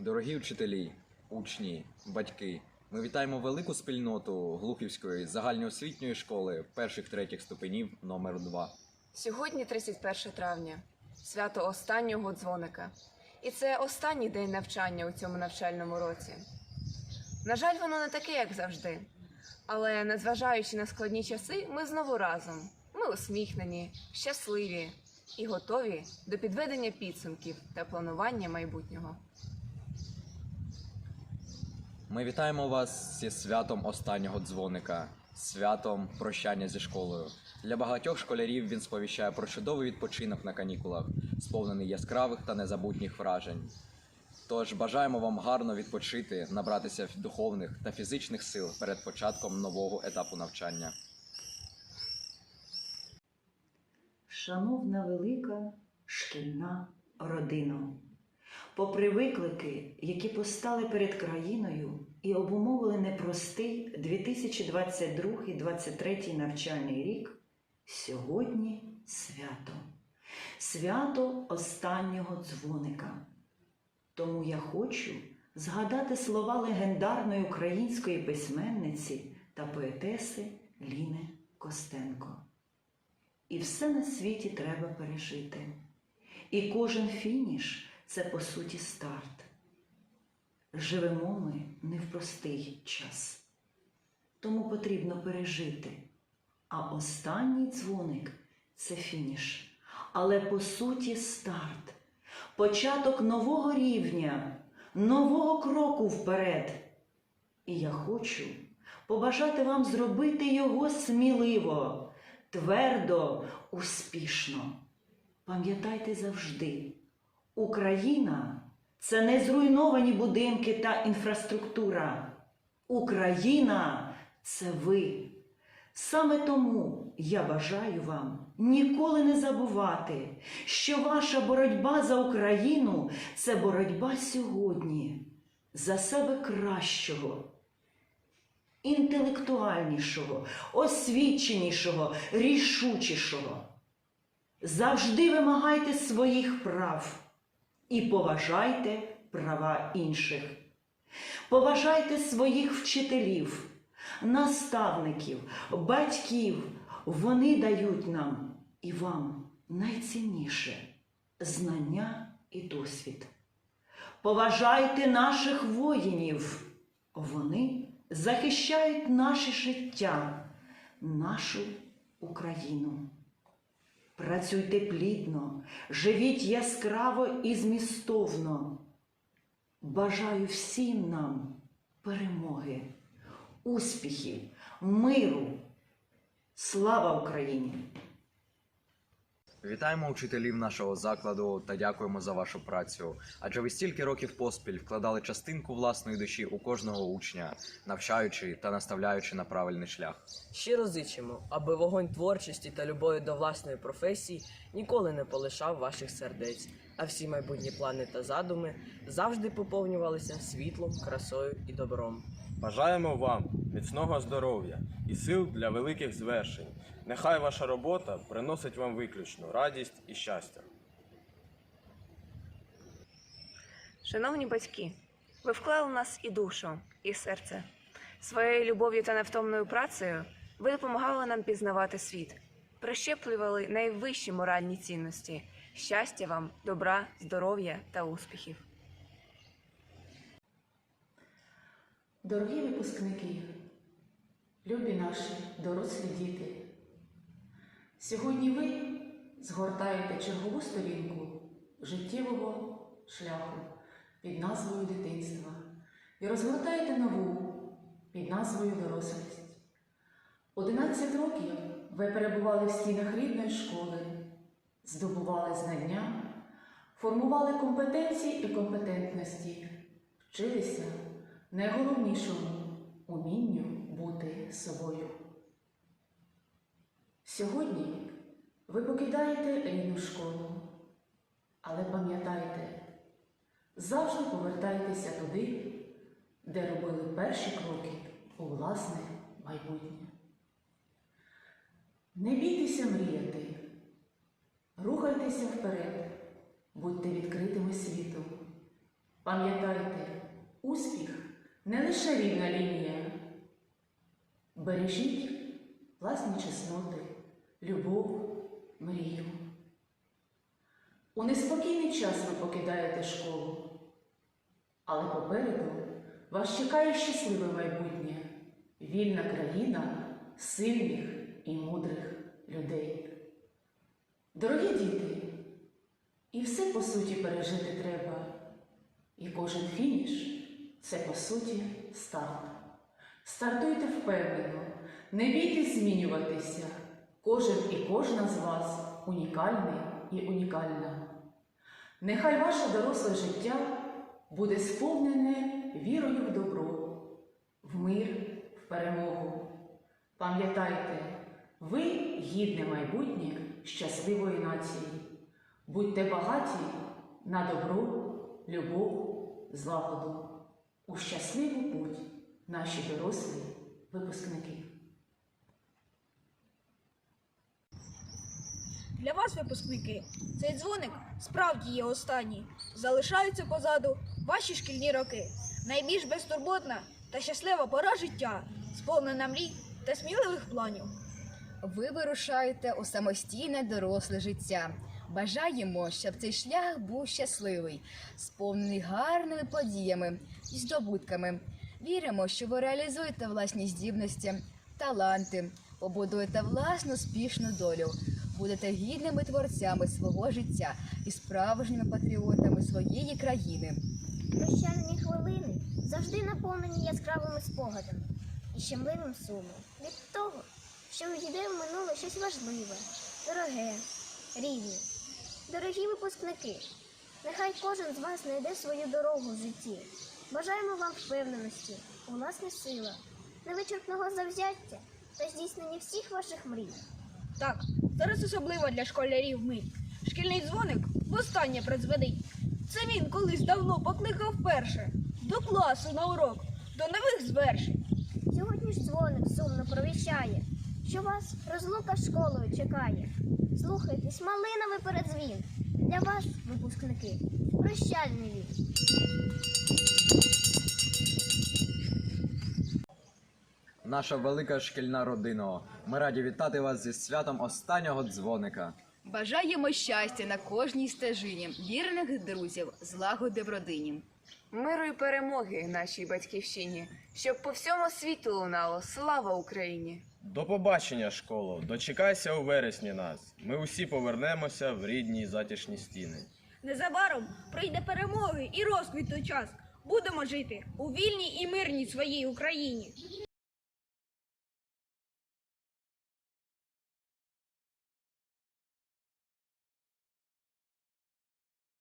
Дорогі вчителі, учні, батьки, ми вітаємо велику спільноту Глухівської загальноосвітньої школи перших третіх ступенів номер 2 Сьогодні 31 травня, свято останнього дзвоника. І це останній день навчання у цьому навчальному році. На жаль, воно не таке, як завжди. Але незважаючи на складні часи, ми знову разом. Ми усміхнені, щасливі і готові до підведення підсумків та планування майбутнього. Ми вітаємо вас зі святом останнього дзвоника, святом прощання зі школою. Для багатьох школярів він сповіщає про чудовий відпочинок на канікулах, сповнений яскравих та незабутніх вражень. Тож бажаємо вам гарно відпочити, набратися духовних та фізичних сил перед початком нового етапу навчання. Шановна велика шкільна родина, попри виклики, які постали перед країною і обумовили непростий 2022-2023 навчальний рік, сьогодні свято. Свято останнього дзвоника. Тому я хочу згадати слова легендарної української письменниці та поетеси Ліни Костенко. І все на світі треба пережити. І кожен фініш це по суті старт. Живемо ми не в простий час. Тому потрібно пережити. А останній дзвоник це фініш. Але по суті старт. Початок нового рівня, нового кроку вперед. І я хочу побажати вам зробити його сміливо, твердо, успішно. Пам'ятайте завжди, Україна це не зруйновані будинки та інфраструктура. Україна це ви. Саме тому я бажаю вам ніколи не забувати, що ваша боротьба за Україну це боротьба сьогодні, за себе кращого, інтелектуальнішого, освіченішого, рішучішого. Завжди вимагайте своїх прав і поважайте права інших. Поважайте своїх вчителів, наставників, батьків. Вони дають нам і вам найцінніше знання і досвід. Поважайте наших воїнів. Вони захищають наше життя, нашу Україну. Працюйте плідно, живіть яскраво і змістовно. Бажаю всім нам перемоги, успіхів, миру. Слава Україні! Вітаємо учителів нашого закладу та дякуємо за вашу працю. Адже ви стільки років поспіль вкладали частинку власної душі у кожного учня, навчаючи та наставляючи на правильний шлях. Щиро зичимо, аби вогонь творчості та любові до власної професії ніколи не полишав ваших сердець, а всі майбутні плани та задуми завжди поповнювалися світлом, красою і добром. Бажаємо вам міцного здоров'я і сил для великих звершень. Нехай ваша робота приносить вам виключно радість і щастя. Шановні батьки, ви вклали в нас і душу, і серце. Своєю любов'ю та невтомною працею ви допомагали нам пізнавати світ, прищеплювали найвищі моральні цінності, щастя вам, добра, здоров'я та успіхів. Дорогі випускники, любі наші дорослі діти, сьогодні ви згортаєте чергову сторінку життєвого шляху під назвою дитинства і розгортаєте нову під назвою дорослість. 11 років ви перебували в стінах рідної школи, здобували знання, формували компетенції і компетентності, вчилися найголовнішому умінню бути собою. Сьогодні ви покидаєте рідну школу, але пам'ятайте, завжди повертайтеся туди, де робили перші кроки у власне майбутнє. Не бійтеся мріяти, рухайтеся вперед, будьте відкритими світу. Пам'ятайте, успіх не лише рівна лінія. Бережіть власні чесноти, любов, мрію. У неспокійний час ви покидаєте школу, але попереду вас чекає щасливе майбутнє, вільна країна сильних і мудрих людей. Дорогі діти, і все по суті пережити треба, і кожен фініш це по суті старт. Стартуйте впевнено, не бійтесь змінюватися. Кожен і кожна з вас унікальний і унікальна. Нехай ваше доросле життя буде сповнене вірою в добро, в мир, в перемогу. Пам'ятайте, ви гідне майбутнє щасливої нації. Будьте багаті на добро, любов, злагоду. У щасливу путь наші дорослі випускники. Для вас, випускники, цей дзвоник справді є останній. Залишаються позаду ваші шкільні роки. Найбільш безтурботна та щаслива пора життя, сповнена мрій та сміливих планів. Ви вирушаєте у самостійне доросле життя. Бажаємо, щоб цей шлях був щасливий, сповнений гарними подіями і здобутками. Віримо, що ви реалізуєте власні здібності, таланти, побудуєте власну успішну долю, будете гідними творцями свого життя і справжніми патріотами своєї країни. Прощальні хвилини завжди наповнені яскравими спогадами і щемливим сумом від того, що увійде в минуле щось важливе, дороге, рідне. Дорогі випускники, нехай кожен з вас знайде свою дорогу в житті. Бажаємо вам впевненості, у власних силах, невичерпного завзяття та здійснення всіх ваших мрій. Так, зараз особливо для школярів мить. Шкільний дзвоник востаннє призведить. Це він колись давно покликав перше до класу на урок, до нових звершень. Сьогодні ж дзвоник сумно провіщає, що вас розлука школою чекає. Слухайтесь, малиновий передзвін. Для вас, випускники, прощальний він. Наша велика шкільна родина. Ми раді вітати вас зі святом останнього дзвоника. Бажаємо щастя на кожній стежині, вірних друзів, злагоди в родині. Миру і перемоги нашій батьківщині, щоб по всьому світу лунало слава Україні! До побачення, школо. Дочекайся у вересні нас. Ми усі повернемося в рідні й затишні стіни. Незабаром прийде перемоги і розквіт той час. Будемо жити у вільній і мирній своїй Україні.